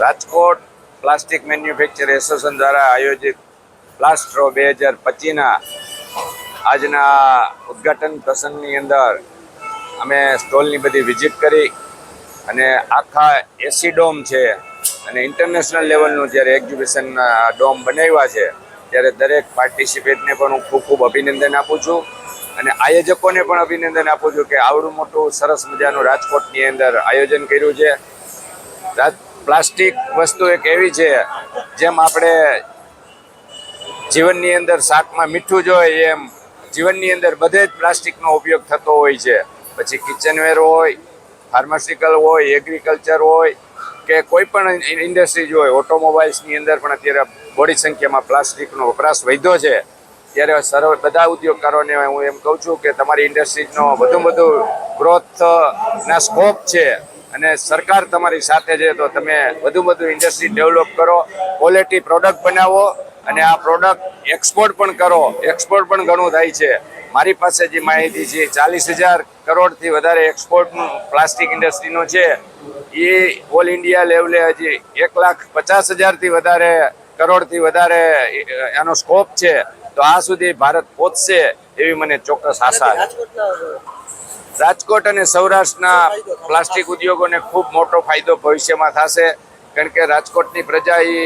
Rajkot plastic manufacture association દ્વારા આયોજિત પ્લાસ્ટ્રો બે હજાર પચીસના આજના ઉદ્ઘાટન પ્રસંગની અંદર અમે સ્ટોલની બધી વિઝિટ કરી અને આખા એસી ડોમ છે અને ઇન્ટરનેશનલ લેવલનું જ્યારે એક્ઝિબિશન ડોમ બનાવ્યા છે, ત્યારે દરેક પાર્ટિસિપેટને પણ હું ખૂબ ખૂબ અભિનંદન આપું છું અને આયોજકોને પણ અભિનંદન આપું છું કે આવડું મોટું સરસ મજાનું રાજકોટની અંદર આયોજન કર્યું છે. રાજ પ્લાસ્ટિક વસ્તુ એક એવી છે, જેમ આપણે જીવનની અંદર શાકમાં મીઠું જોઈએ એમ જીવનની અંદર બધે જ પ્લાસ્ટિકનો ઉપયોગ થતો હોય છે. પછી કિચનવેર હોય ફાર્માસ્યુટિકલ હોય એગ્રીકલ્ચર હોય, કે કોઈ પણ ઇન્ડસ્ટ્રીઝ હોય ઓટોમોબાઈલ્સની અંદર પણ અત્યારે બોડી સંખ્યામાં પ્લાસ્ટિકનો વપરાશ વધ્યો છે. ત્યારે સર્વ, બધા ઉદ્યોગકારોને હું એમ કહું છું કે તમારી ઇન્ડસ્ટ્રીઝનો વધુ વધુ ગ્રોથના સ્કોપ છે. અને સરકાર તમારી સાથે છે તો તમે વધુ વધુ ઇન્ડસ્ટ્રી ડેવલપ કરો ક્વોલિટી પ્રોડક્ટ બનાવો અને આ પ્રોડક્ટ એક્સપોર્ટ પણ કરો. એક્સપોર્ટ પણ ઘણું થાય છે. મારી પાસે જે માહિતી છે, ચાલીસ હજાર કરોડથી વધારે એક્સપોર્ટનું પ્લાસ્ટિક ઇન્ડસ્ટ્રીનો છે. એ ઓલ ઇન્ડિયા લેવલે હજી એક લાખ પચાસ હજારથી વધારે કરોડથી વધારે એનો સ્કોપ છે. તો આ સુધી ભારત પહોંચશે એવી મને ચોક્કસ આશા છે. રાજકોટ અને સૌરાષ્ટ્રના પ્લાસ્ટિક ઉદ્યોગોને ખૂબ મોટો ફાયદો ભવિષ્યમાં થશે. કારણ કે રાજકોટની પ્રજા એ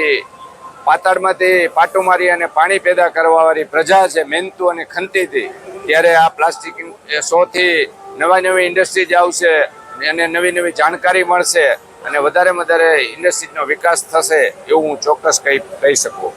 પાતાળમાંથી પાટો મારી અને પાણી પેદા કરવાવાળી પ્રજા છે મહેનતુ અને ખંતીથી. ત્યારે આ પ્લાસ્ટિક શોથી નવા નવી ઇન્ડસ્ટ્રીઝ આવશે અને નવી નવી જાણકારી મળશે અને વધારે વધારે ઇન્ડસ્ટ્રીઝનો વિકાસ થશે એવું હું ચોક્કસ કહી કહી શકું.